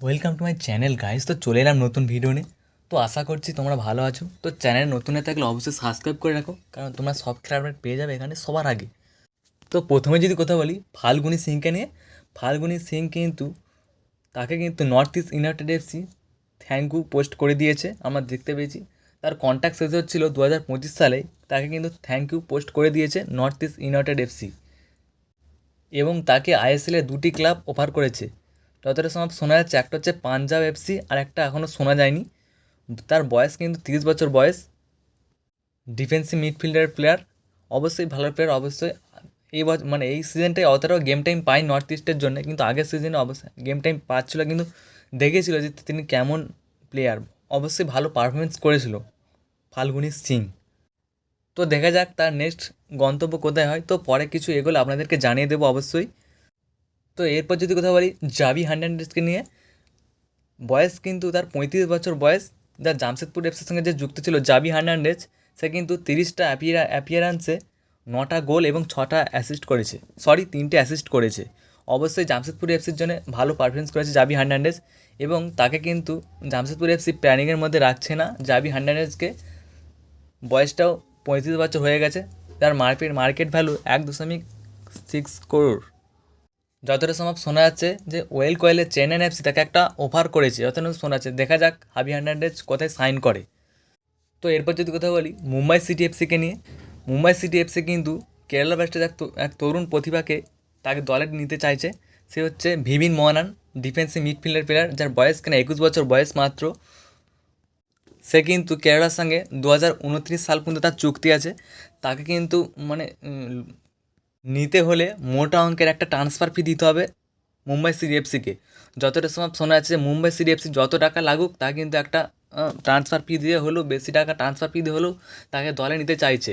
Welcome to my channel guys তো চলে এলাম নতুন ভিডিও নিয়ে। তো আশা করছি তোমরা ভালো আছো। তো চ্যানেল নতুন হয়ে থাকলে অবশ্যই সাবস্ক্রাইব করে রাখো, কারণ তোমরা সব খেলা আপডেট পেয়ে যাবে এখানে সবার আগে। তো প্রথমে যদি কথা বলি, ফাল্গুনি সিংকে নিয়ে। ফাল্গুনি সিং কিন্তু, তাকে কিন্তু North East United FC thank you post করে দিয়েছে, আমরা দেখতে পেয়েছি। তার কন্ট্যাক্ট শেষ হচ্ছিল দু হাজার পঁচিশ সালে, তাকে কিন্তু থ্যাংক ইউ পোস্ট করে দিয়েছে নর্থ ইস্ট ইউনাইটেড এফসি এবং তাকে আইএসএলে দুটি ক্লাব অফার করেছে। যতটা সম্ভব শোনা যাচ্ছে, একটা হচ্ছে পাঞ্জাব এফসি আর একটা এখনও শোনা যায়নি। তার বয়স কিন্তু তিরিশ বছর বয়স। ডিফেন্সিভ মিডফিল্ডার প্লেয়ার অবশ্যই ভালো প্লেয়ার অবশ্যই এই বছর মানে এই সিজনটায় অতটাও গেম টাইম পাই নর্থ ইস্টের জন্য, কিন্তু আগের সিজনে অবশ্যই গেম টাইম পাচ্ছিল, কিন্তু দেখেছিল যে তিনি কেমন প্লেয়ার অবশ্যই ভালো পারফরমেন্স করেছিল ফাল্গুনি সিং। তো দেখা যাক তার নেক্সট গন্তব্য কোথায় হয়। তো পরে কিছু এগুলো আপনাদেরকে জানিয়ে দেবো অবশ্যই। তো এরপর যদি কথা বলি জাভি হান্ড্রেডকে নিয়ে, বয়স কিন্তু তার পঁয়ত্রিশ বছর বয়স। যা জামশেদপুর এফসির সঙ্গে যে যুক্ত ছিল জাভি হার্নান্ডেজ সে কিন্তু তিরিশটা অ্যাপিয়ার অ্যাপিয়ারান্সে নটা গোল এবং ছটা অ্যাসিস্ট করেছে। সরি তিনটে অ্যাসিস্ট করেছে। অবশ্যই জামশেদপুর এফসির জন্য ভালো পারফরমেন্স করেছে জাভি হার্নান্ডেজ এবং তাকে কিন্তু জামশেদপুর এফসি প্ল্যানিংয়ের মধ্যে রাখছে না। জাভি হার্নান্ডেজকে বয়সটাও পঁয়ত্রিশ বছর হয়ে গেছে। তার মার্কেট মার্কেট ভ্যালু এক দশমিক সিক্স করোড় যতটা সম্ভব শোনা যাচ্ছে যে ওয়েল কোয়েলের চেন্নাই এফসি তাকে একটা অফার করেছে। যতটা শোনা যাচ্ছে। দেখা যাক হাবি হার্নান্ডেজ কোথায় সাইন করে। তো এরপর যদি কথা বলি মুম্বাই সিটি এফসিকে নিয়ে। মুম্বাই সিটি এফসি কিন্তু কেরালা ব্লাস্টার্স এক এক তরুণ প্রতিভাকে তাকে দলে নিতে চাইছে। সে হচ্ছে Vibin Mohanan defensive midfielder player যার বয়স কিনা একুশ বছর বয়স মাত্র। সে কিন্তু কেরালার সঙ্গে দু হাজার উনত্রিশ সাল পর্যন্ত তার চুক্তি আছে। তাকে কিন্তু মানে নিতে হলে মোটা অঙ্কের একটা ট্রান্সফার ফি দিতে হবে মুম্বাই সিটি এফসিকে যতটা সময় শোনা যাচ্ছে যে মুম্বাই সিটি এফসি যত টাকা লাগুক, তা কিন্তু একটা ট্রান্সফার ফি দিয়ে হলেও, বেশি টাকা ট্রান্সফার ফি দিয়ে হলেও তাকে দলে নিতে চাইছে।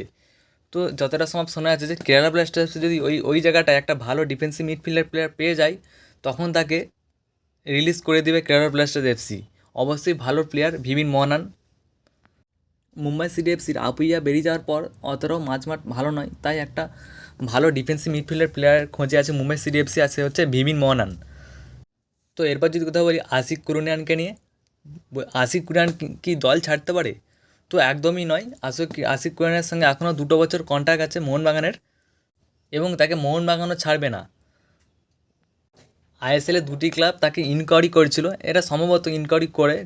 তো যতটা সম্ভব শোনা যাচ্ছে যে কেরালা ব্লাস্টার্স যদি ওই ওই জায়গাটায় একটা ভালো ডিফেন্সিভ মিডফিল্ডার প্লেয়ার পেয়ে যায়, তখন তাকে রিলিজ করে দেবে কেরালা ব্লাস্টার্স এফসি অবশ্যই ভালো প্লেয়ার ভিভিন মোহনান। মুম্বাই সিটি এফসির আপুইয়া বেরিয়ে যাওয়ার পর অতটাও মাঝমাঠ ভালো নয়, তাই একটা ভালো ডিফেন্সিভ মিডফিল্ডার প্লেয়ার খোঁজে আছে মুম্বাই সিটি এফসি আছে হচ্ছে ভিভিন মোহনান। তো এরপর যদি কথা বলি আশিক কুরুনিয়ানকে নিয়ে আশিক কুরুনিয়ান কি- দল ছাড়তে পারে? তো একদমই নয়। আশিক আশিক কুরুনিয়ানের সঙ্গে এখনও দুটো বছর কন্ট্যাক্ট আছে মোহনবাগানের এবং তাকে মোহনবাগানও ছাড়বে না। আইএসএলে দুটি ক্লাব তাকে ইনকোয়ারি করেছিল। এরা সম্ভবত ইনকোয়ারি করে